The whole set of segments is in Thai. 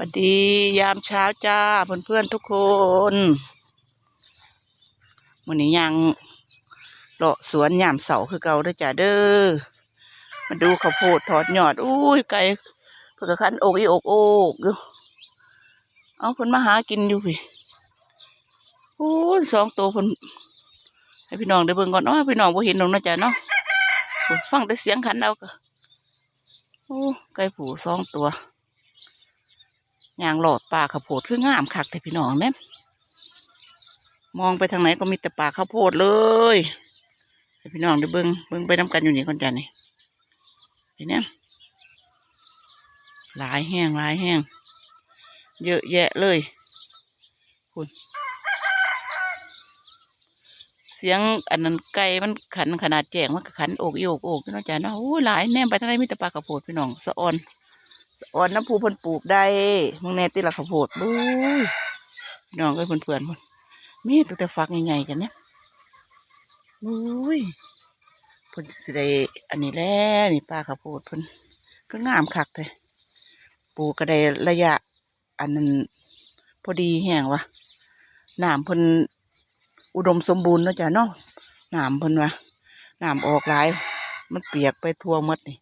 วัสดียามเช้าจ้าเพื่อนเพื่อนทุกคนวันนี้ยังเลาะสวนยามเสาคือเก่าด้อจ้าเด้อมาดูข้าวโพดถอดหยอดอุ้ยไก่เพื่อกคันอกอีอกโอกอยู่เอาเพิ่นมาหากินอยู่พี่โอ้ยสองตัวเพิ่นให้พี่น้องได้เบิ่งก่อนเนาะพี่น้องบ่เห็นหรอกนะจ้าเนาะฟังแต่เสียงขันเอาก็โอ้ไก่ผูสองตัว ยางหลอดป่าข้าวโพดคืองามคักแต่พี่น้องเนี่ยมองไปทางไหนก็มีแต่ป่าข้าวโพดเลยให้พี่น้องได้เบิ้งเบิ้งไปน้ำกันอยู่นี่คนจ้ะนี่เห็นเนี่ยหลายแห้งหลายแห้งเยอะแยะเลยคุณเสียงอันนั้นไก่มันขันขนาดแจงมันขันโอกโอกโอกพี่น้องจ้ะเนาะโอ้ยหลายแนมไปทางไหนมีแต่ป่าข้าวโพดพี่น้องสะออน อ่อนน้ำผูเพิ่นปลูกได้มึงแน่ติละข้าวโพดบุ้ยน้องก็เพื่อนเพื่อนพุ่นมีตัวแต่ฟักใหญ่ๆกันเนี่ยบุ้ยเพิ่นสิได้อันนี้แหล้วนี่ป้าข้าวโพดเพิ่นก็งามคักเลยปลูกก็ได้ระยะ อันนั้นพอดีแห้งวะน้ำเพิ่นอุดมสมบูรณ์เนาะจ้ะเนาะน้ำเพิ่นวะน้ำออกหลาย มันเปียกไปทั่วหมดนี่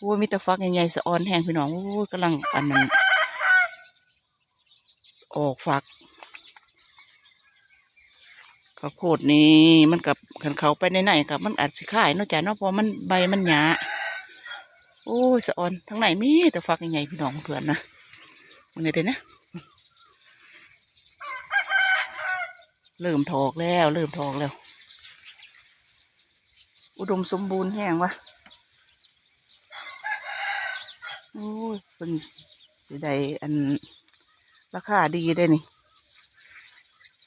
โอ้ยมีแต่ฟักใหญ่ๆสะออนแห้งพี่น้องโอ้ยกำลังอันนั้นออกฟักข้าวโพดนี่มันกับขันเขาไปในไหนๆกับมันอาจสิขายนอกจากนาะเพราะมันใบมันหยาโอ้สะออนทั้งไหนมีแต่ฟักใหญ่ๆพี่น้องเพื่อนนะมันนี่เด้นะเริ่มถอกแล้ว เริ่มถอกแล้ว อุดมสมบูรณ์แห้งวะ โอ้ยเป็นสิได้อันราคาดีได้นี่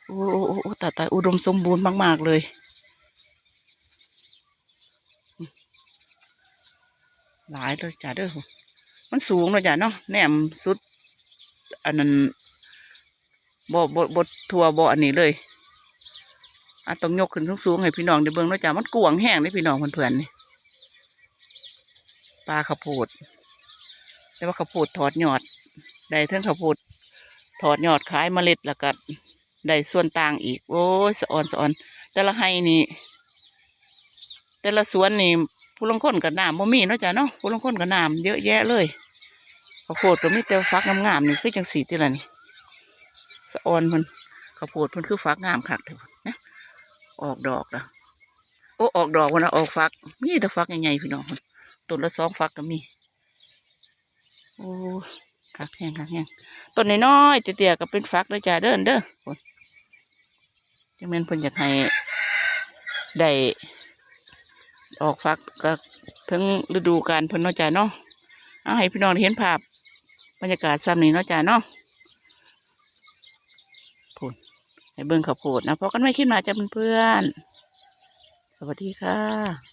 โอ้โอ้โอ้โอ้ตายตายอุดมสมบูรณ์มาก ๆ เลย หลายเลยจ้าเด้อมันสูงเลยจ้ะเนาะแหนมสุด อันนั้นบ่บ่บ่ทัวบ่อันนี้เลยอะต้องยกขึ้นสูงๆให้พี่น้องได้เบิ่งเนาะจ้ะมันกวงแห้งเลยพี่น้องเพื่อนๆนี่ปลาข้าวโพด แต่ว่าข้าวโพดถอดยอด ได้ทั้งข้าวโพดถอดยอดขายเมล็ดแล้วก็ได้ส่วนต่างอีก โอ้ยสะออนสะออน แต่ละไห้นี่ แต่ละสวนนี่ผู้ลงคนกับน้ำบ่มีเนาะจ้ะเนาะผู้ลงคนกับน้ำเยอะแยะเลยข้าวโพดก็มีแต่ฟักงามๆนี่คือจังสีติละนี่สะออนมันข้าวโพดมันคือฟักงามคักเถอะนะออกดอกแล้วโอ้ออกดอกวันนะออกฟัก มีแต่ฟักใหญ่ๆพี่น้องต้นละสองฟักก็มี โอ้คักแห้งคักแห้งต้นน้อยๆเตี้ยๆก็เป็นฟักเลยจ้าเด้อเด้อคนจังแม่นเพิ่นอยากให้ได้ออกฟักก็ถึงฤดูกาลเพิ่นเนาะจ้าเนาะเอาให้พี่น้องเห็นภาพบรรยากาศซ้ำนี้เนาะจ้าเนาะพุ่นให้เบิ่งข้าวโพดนะพอกันไม่คิดมาจ้าเพื่อนๆสวัสดีค่ะ